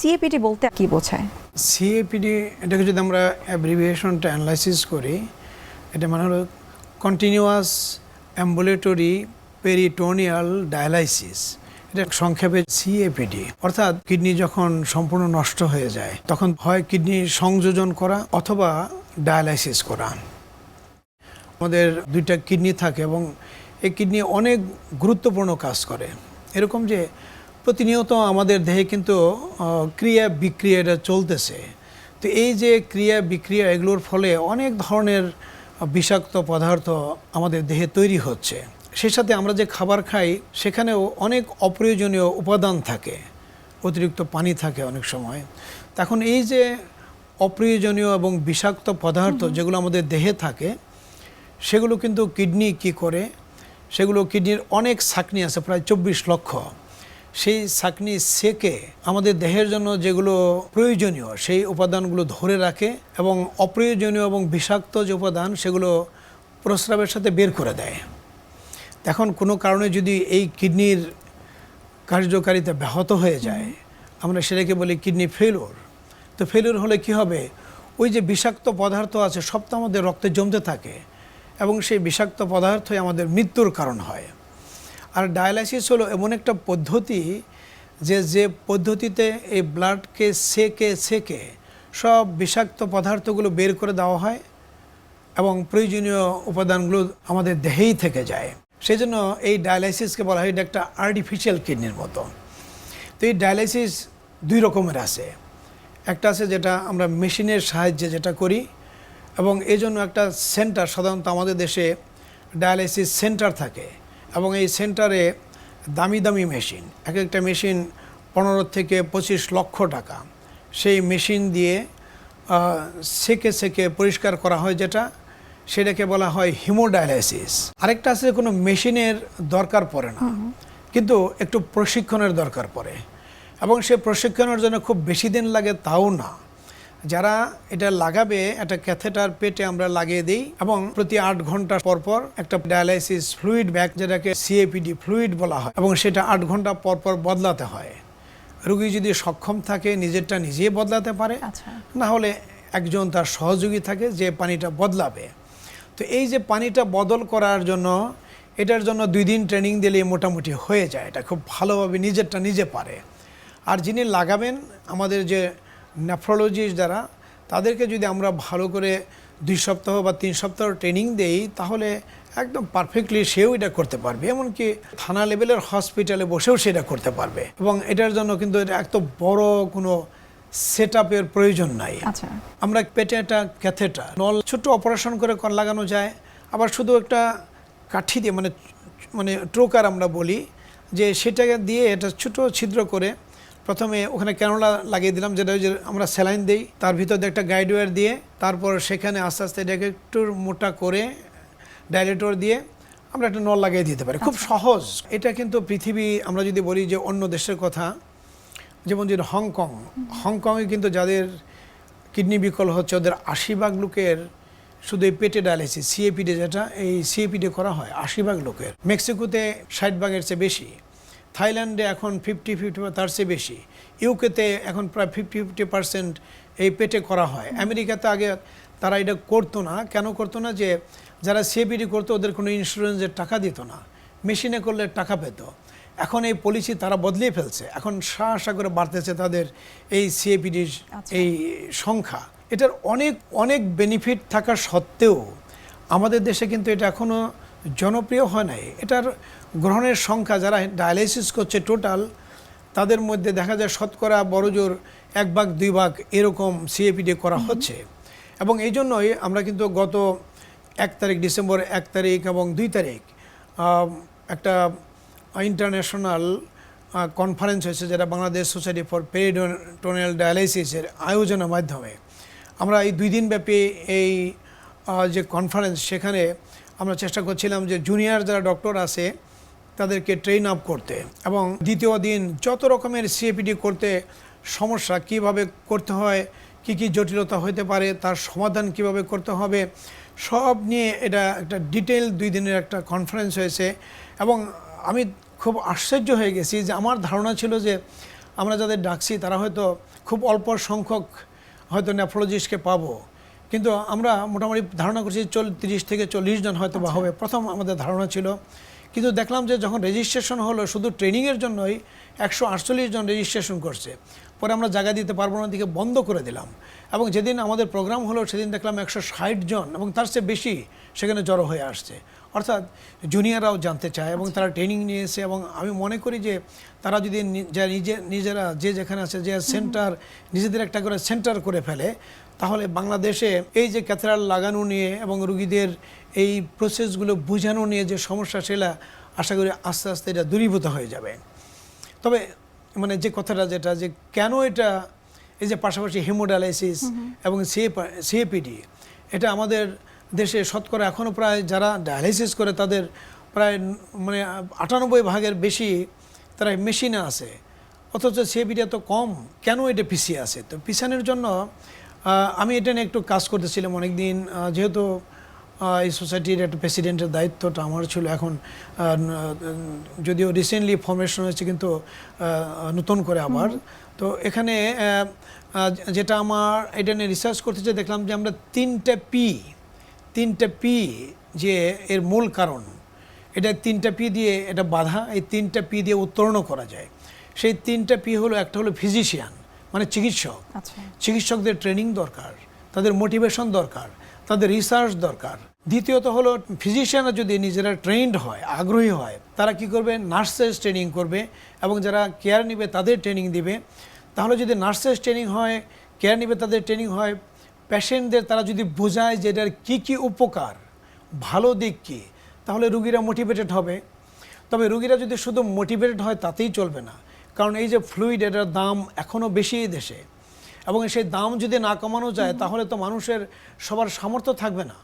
সিএপিটি বলতে কি বোঝায়? সিএপিডি এটাকে যদি আমরা অ্যাব্রিভিয়েশনটা অ্যানালাইসিস করি, এটা মানে হলো কন্টিনিউয়াস অ্যাম্বুলেটরি পেরিটোনিয়াল ডায়ালাইসিস এটা সংক্ষেপে সিএপিডি অর্থাৎ কিডনি যখন সম্পূর্ণ নষ্ট হয়ে যায়, তখন হয় কিডনি সংযোজন করা অথবা ডায়ালাইসিস করা। আমাদের দুইটা কিডনি থাকে এবং এই কিডনি অনেক গুরুত্বপূর্ণ কাজ করে। এরকম যে প্রতিনিয়ত আমাদের দেহে কিন্তু ক্রিয়া বিক্রিয়া এটা চলতেছে। তো এই যে ক্রিয়া বিক্রিয়া এগুলোর ফলে অনেক ধরনের বিষাক্ত পদার্থ আমাদের দেহে তৈরি হচ্ছে। সেই সাথে আমরা যে খাবার খাই সেখানেও অনেক অপ্রয়োজনীয় উপাদান থাকে। অতিরিক্ত পানি থাকে অনেক সময়। তখন এই যে অপ্রয়োজনীয় এবং বিষাক্ত পদার্থ যেগুলো আমাদের দেহে থাকে সেগুলো কিন্তু কিডনি কি করে? সেগুলো কিডনির অনেক ছাকনি আছে প্রায় চব্বিশ লক্ষ। সেই ছাকনি সেকে আমাদের দেহের জন্য যেগুলো প্রয়োজনীয়, সেই উপাদানগুলো ধরে রাখে এবং অপ্রয়োজনীয় এবং বিষাক্ত যে উপাদান সেগুলো প্রস্রাবের সাথে বের করে দেয়। এখন কোনো কারণে যদি এই কিডনির কার্যকারিতা ব্যাহত হয়ে যায়, আমরা সেটাকে বলি কিডনি ফেলোর তো ফেলোর হলে কি হবে? ওই যে বিষাক্ত পদার্থ আছে, সব তো আমাদের রক্তে জমতে থাকে এবং সেই বিষাক্ত পদার্থই আমাদের মৃত্যুর কারণ হয়। আর ডায়ালাইসিস হলো এমন একটা পদ্ধতি যে যে পদ্ধতিতে এই ব্লাডকে সেকে সেকে সব বিষাক্ত পদার্থগুলো বের করে দেওয়া হয় এবং প্রয়োজনীয় উপাদানগুলো আমাদের দেহেই থেকে যায়। সেই জন্য এই ডায়ালাইসিসকে বলা হয় এটা একটা আর্টিফিশিয়াল কিডনির মতো। তো এই ডায়ালাইসিস দুই রকমের আছে। একটা আছে যেটা আমরা মেশিনের সাহায্যে যেটা করি এবং এই জন্য একটা সেন্টার সাধারণত আমাদের দেশে ডায়ালাইসিস সেন্টার থাকে। এবং এই সেন্টারে দামি দামি মেশিন এক একটা মেশিন পনেরো থেকে পঁচিশ লক্ষ টাকা। সেই মেশিন দিয়ে সেকে সেকে পরিষ্কার করা হয় যেটা সেটাকে বলা হয় হিমোডায়ালাইসিস। আরেকটা আছে কোনো মেশিনের দরকার পড়ে না কিন্তু একটু প্রশিক্ষণের দরকার পড়ে। এবং সে প্রশিক্ষণের জন্য খুব বেশি দিন লাগে তাও না। যারা এটা লাগাবে একটা ক্যাথেটার পেটে আমরা লাগিয়ে দিই এবং প্রতি আট ঘণ্টা পর পর একটা ডায়ালাইসিস ফ্লুইড ব্যাগ যেটাকে সিএপিডি ফ্লুইড বলা হয় এবং সেটা আট ঘণ্টা পর পর বদলাতে হয়। রুগী যদি সক্ষম থাকে নিজেরটা নিজেই বদলাতে পারে। আচ্ছা। না হলে একজন তার সহযোগী থাকে যে পানিটা বদলাবে। তো এই যে পানিটা বদল করার জন্য এটার জন্য দুই দিন ট্রেনিং দিলে মোটামুটি হয়ে যায়। এটা খুব ভালোভাবে নিজেরটা নিজে পারে। আর যিনি লাগাবেন আমাদের যে নেফ্রোলজিস্ট যারা তাদেরকে যদি আমরা ভালো করে দুই সপ্তাহ বা তিন সপ্তাহ ট্রেনিং দেই তাহলে একদম পারফেক্টলি সেও এটা করতে পারবে। এমনকি থানা লেভেলের হসপিটালে বসেও সেটা করতে পারবে। এবং এটার জন্য কিন্তু এটা এত বড় কোনো সেট আপের প্রয়োজন নাই। আচ্ছা। আমরা পেটে একটা ক্যাথেটা নল ছোট্ট অপারেশন করে কর লাগানো যায়। আবার শুধু একটা কাঠি দিয়ে মানে মানে ট্রোকার আমরা বলি যে সেটাকে দিয়ে এটা ছোট ছিদ্র করে প্রথমে ওখানে ক্যানোলা লাগিয়ে দিলাম যেটা ওই যে আমরা স্যালাইন দিই তার ভিতর দিয়ে একটা গাইডওয়্যার দিয়ে তারপর সেখানে আস্তে আস্তে এটাকে একটু মোটা করে ডাইলেটর দিয়ে আমরা একটা নল লাগিয়ে দিতে পারি। খুব সহজ। এটা কিন্তু পৃথিবী আমরা যদি বলি যে অন্য দেশের কথা যেমন যে হংকং হংকংয়ে কিন্তু যাদের কিডনি বিকল হচ্ছে ওদের আশি ভাগ লোকের শুধু এই পেটে ডায়ালিসিস সিএপিডি যেটা এই সিএপিডি করা হয় আশি ভাগ লোকের। মেক্সিকোতে ষাট ভাগের চেয়ে বেশি। থাইল্যান্ডে এখন ফিফটি ফিফটি তার চেয়ে বেশি। ইউকেতে এখন প্রায় ফিফটি ফিফটি পার্সেন্ট এই পেটে করা হয়। আমেরিকাতে আগে তারা এটা করতো না। কেন করতো না যে যারা সিএপিডি করতো ওদের কোনো ইন্স্যুরেন্সের টাকা দিত না। মেশিনে করলে টাকা পেতো। এখন এই পলিসি তারা বদলিয়ে ফেলছে। এখন শাহ করে বাড়তেছে তাদের এই সিএপিডির আচ্ছা। এই সংখ্যা। এটার অনেক অনেক বেনিফিট থাকা সত্ত্বেও আমাদের দেশে কিন্তু এটা এখনও জনপ্রিয় হয় নাই। এটার গ্রহণের সংখ্যা যারা ডায়ালাইসিস করছে টোটাল তাদের মধ্যে দেখা যায় শতকরা বড়জোর এক ভাগ দুই ভাগ এরকম সিএপিডি করা হচ্ছে। এবং এই জন্যই আমরা কিন্তু গত এক তারিখ ডিসেম্বর এক তারিখ এবং দুই তারিখ একটা ইন্টারন্যাশনাল কনফারেন্স হয়েছে যেটা বাংলাদেশ সোসাইটি ফর পেরিটোনিয়াল ডায়ালাইসিসের আয়োজনের মাধ্যমে। আমরা এই দুই দিনব্যাপী এই যে কনফারেন্স সেখানে আমরা চেষ্টা করছিলাম যে জুনিয়র যারা ডক্টর আছে, তাদেরকে ট্রেন আপ করতে এবং দ্বিতীয় দিন যত রকমের সিএপিডি করতে সমস্যা কীভাবে করতে হয়, কি কি জটিলতা হতে পারে, তার সমাধান কীভাবে করতে হবে, সব নিয়ে এটা একটা ডিটেল দুই দিনের একটা কনফারেন্স হয়েছে এবং আমি খুব আশ্চর্য হয়ে গেছি যে আমার ধারণা ছিল যে আমরা যাদের ডাকছি তারা হয়তো খুব অল্প সংখ্যক হয়তো নেফ্রোলজিস্টকে পাবো। কিন্তু আমরা মোটামুটি ধারণা করছি চল তিরিশ থেকে চল্লিশ জন হয়তো বা হবে প্রথম আমাদের ধারণা ছিল। কিন্তু দেখলাম যে যখন রেজিস্ট্রেশন হলো শুধু ট্রেনিংয়ের জন্যই একশো আটচল্লিশ জন রেজিস্ট্রেশন করছে। পরে আমরা জায়গা দিতে পারব না দিকে বন্ধ করে দিলাম। এবং যেদিন আমাদের প্রোগ্রাম হলো সেদিন দেখলাম একশো ষাট জন এবং তার চেয়ে বেশি সেখানে জড়ো হয়ে আসছে। অর্থাৎ জুনিয়ররাও জানতে চায় এবং তারা ট্রেনিং নিয়েছে এবং আমি মনে করি যে তারা যদি যা নিজে নিজেরা যে যেখানে আছে যে সেন্টার নিজেদের একটা করে সেন্টার করে ফেলে তাহলে বাংলাদেশে এই যে ক্যাথেরাল লাগানো নিয়ে এবং রুগীদের এই প্রসেসগুলো বোঝানো নিয়ে যে সমস্যা সেটা আশা করি আস্তে আস্তে এটা দূরীভূত হয়ে যাবে। তবে মানে যে কথাটা যেটা যে কেন এটা এই যে পাশাপাশি হিমোডায়ালাইসিস এবং সিএপিডি এটা আমাদের দেশে শতকরা এখনও প্রায় যারা ডায়ালিসিস করে তাদের প্রায় মানে আটানব্বই ভাগের বেশি তারা মেশিনে আছে। অথচ সিএপিডি তো কম কেন এটা পিছিয়ে আছে? তো পিছানোর জন্য আমি এটা নিয়ে একটু কাজ করতেছিলাম অনেকদিন আহ, যেহেতু এই সোসাইটির একটা প্রেসিডেন্টের দায়িত্বটা আমার ছিল। এখন যদিও রিসেন্টলি ফর্মেশন হয়েছে কিন্তু নতুন করে আবার। তো এখানে যেটা আমার এটা নিয়ে রিসার্চ করতে চেয়ে দেখলাম যে আমরা তিনটে পি তিনটে পি যে এর মূল কারণ এটা তিনটা পি দিয়ে এটা বাধা এই তিনটা পি দিয়ে উত্তরণ করা যায়। সেই তিনটা পি হলো একটা হলো ফিজিশিয়ান মানে চিকিৎসক। আচ্ছা। চিকিৎসকদের ট্রেনিং দরকার তাদের মোটিভেশন দরকার তাদের রিসার্চ দরকার। দ্বিতীয়ত হলো ফিজিশিয়ানরা যদি নিজেরা ট্রেন্ড হয় আগ্রহী হয় তারা কি করবে? নার্সেস ট্রেনিং করবে এবং যারা কেয়ার নেবে তাদের ট্রেনিং দিবে। তাহলে যদি নার্সেস ট্রেনিং হয় কেয়ার নেবে তাদের ট্রেনিং হয় পেশেন্টদের তারা যদি বোঝায় যে এটার কী কী উপকার, ভালো দিক কী, তাহলে রুগীরা মোটিভেটেড হবে। তবে রুগীরা যদি শুধু মোটিভেটেড হয়, তাতেই চলবে না। কারণ এই যে ফ্লুইড এটার দাম এখনও বেশি এই দেশে। এবং সেই দাম যদি না কমানো যায়, তাহলে তো মানুষের সবার সামর্থ্য থাকবে না।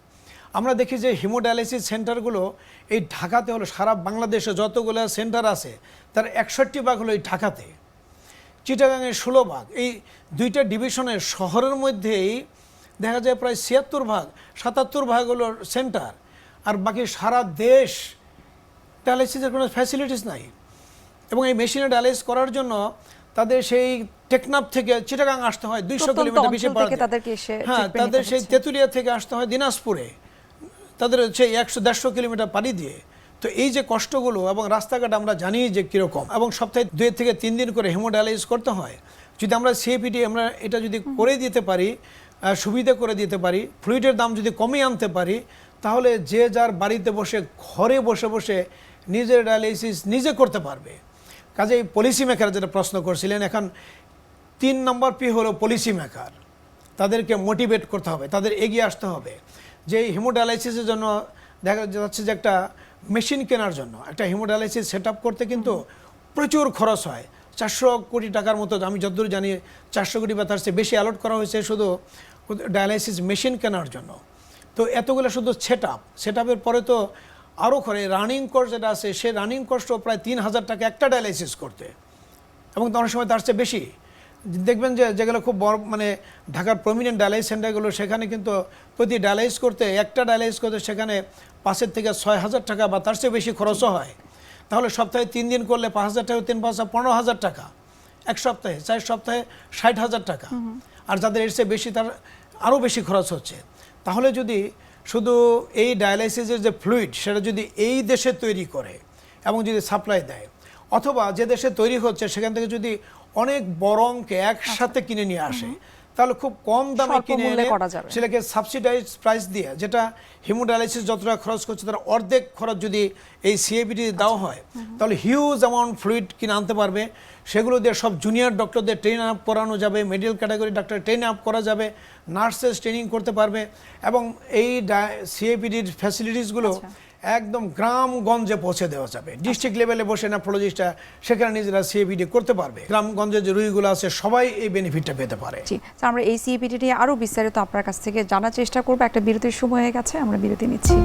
আমরা দেখি যে হিমোডায়ালিসিস সেন্টারগুলো এই ঢাকাতে হলো, সারা বাংলাদেশে যতগুলো সেন্টার আছে, তার একষট্টি ভাগ হলো এই ঢাকাতে। চিটাগাংয়ের ষোলো ভাগ। এই দুইটা ডিভিশনের শহরের মধ্যেই দেখা যায় প্রায় ছিয়াত্তর ভাগ সাতাত্তর ভাগ হলো সেন্টার। আর বাকি সারা দেশ ডায়ালিসিসের কোনো ফ্যাসিলিটিস নাই। এবং এই মেশিনে ডায়ালিস করার জন্য তাদের সেই টেকনাফ থেকে চিটাগাং আসতে হয় দুইশো কিলোমিটার বেশি হ্যাঁ তাদের সেই তেঁতুলিয়া থেকে আসতে হয় দিনাজপুরে। তাদের সেই একশো দেড়শো কিলোমিটার পাড়ি দিয়ে। তো এই যে কষ্টগুলো এবং রাস্তাঘাট আমরা জানি যে কীরকম এবং সপ্তাহে দুই থেকে তিন দিন করে হেমোডায়ালাইজ করতে হয়। যদি আমরা সিএপিটি আমরা এটা যদি করে দিতে পারি সুবিধা করে দিতে পারি ফ্লুইডের দাম যদি কমিয়ে আনতে পারি, তাহলে যে যার বাড়িতে বসে, ঘরে বসে বসে নিজের ডায়ালিসিস নিজে করতে পারবে। কাজে পলিসি মেকার যেটা প্রশ্ন করছিলেন, এখন তিন নম্বর পি হলো পলিসি মেকার তাদেরকে মোটিভেট করতে হবে, তাদের এগিয়ে আসতে হবে। যে এই হিমোডায়ালাইসিসের জন্য দেখা যাচ্ছে যে একটা মেশিন কেনার জন্য, একটা হিমোডায়ালাইসিস সেট করতে কিন্তু প্রচুর খরচ হয়। চারশো কোটি টাকার মতো, আমি যতদূর জানি, চারশো কোটি বা তার চেয়ে বেশি অ্যালট করা হয়েছে শুধু ডায়ালাইসিস মেশিন কেনার জন্য। তো এতগুলো শুধু সেট আপ সেট আপের পরে তো আরও করে রানিং কোর্স যেটা আছে, সে রানিং কোর্সটাও প্রায় তিন হাজার টাকা একটা ডায়ালাইসিস করতে। এবং অনেক সময় তার চেয়ে বেশি। দেখবেন যে যেগুলো খুব বড় মানে ঢাকার প্রমিনেন্ট ডায়ালাইস সেন্টারগুলো সেখানে কিন্তু প্রতি ডায়ালাইস করতে একটা ডায়ালাইস করতে সেখানে পাঁচের থেকে ছয় হাজার টাকা বা তার চেয়ে বেশি খরচও হয়। তাহলে সপ্তাহে তিন দিন করলে পাঁচ হাজার টাকা তিন পাঁচ হাজার পনেরো হাজার টাকা। এক সপ্তাহে চার সপ্তাহে ষাট হাজার টাকা। আর যাদের এর চেয়ে বেশি তার আরও বেশি খরচ হচ্ছে। তাহলে যদি শুধু এই ডায়ালাইসিসের যে ফ্লুইড সেটা যদি এই দেশে তৈরি করে এবং যদি সাপ্লাই দেয় অথবা যে দেশে তৈরি হচ্ছে সেখান থেকে যদি অনেক বড় অঙ্কে একসাথে কিনে নিয়ে আসে তাহলে খুব কম দামে কিনে। সেটাকে সাবসিডাইজ প্রাইস দিয়ে যেটা হিমোডায়ালিসিস যতটা খরচ করছে তার অর্ধেক খরচ যদি এই সিএবিটি দেওয়া হয় তাহলে হিউজ অ্যামাউন্ট ফ্লুইড কিনে আনতে পারবে। সেগুলো দিয়ে সব জুনিয়র ডক্টরদের ট্রেন আপ করানো যাবে medical category doctor train up করা যাবে নার্সেস ট্রেনিং করতে পারবে এবং এই সিএপিডির ফ্যাসিলিটিসগুলো একদম গ্রামগঞ্জে পৌঁছে দেওয়া যাবে। ডিস্ট্রিক্ট লেভেলে বসে নেফ্রোলজিস্টরা সেখানে নিজেরা সিএপিডি করতে পারবে। গ্রামগঞ্জে যে রুগীগুলো আছে, সবাই এই বেনিফিটটা পেতে পারে। জি আমরা এই সিএপিডি নিয়ে আরও বিস্তারিত আপনার কাছ থেকে জানার চেষ্টা করব। একটা বিরতির সময় হয়ে গেছে, আমরা বিরতি নিচ্ছি।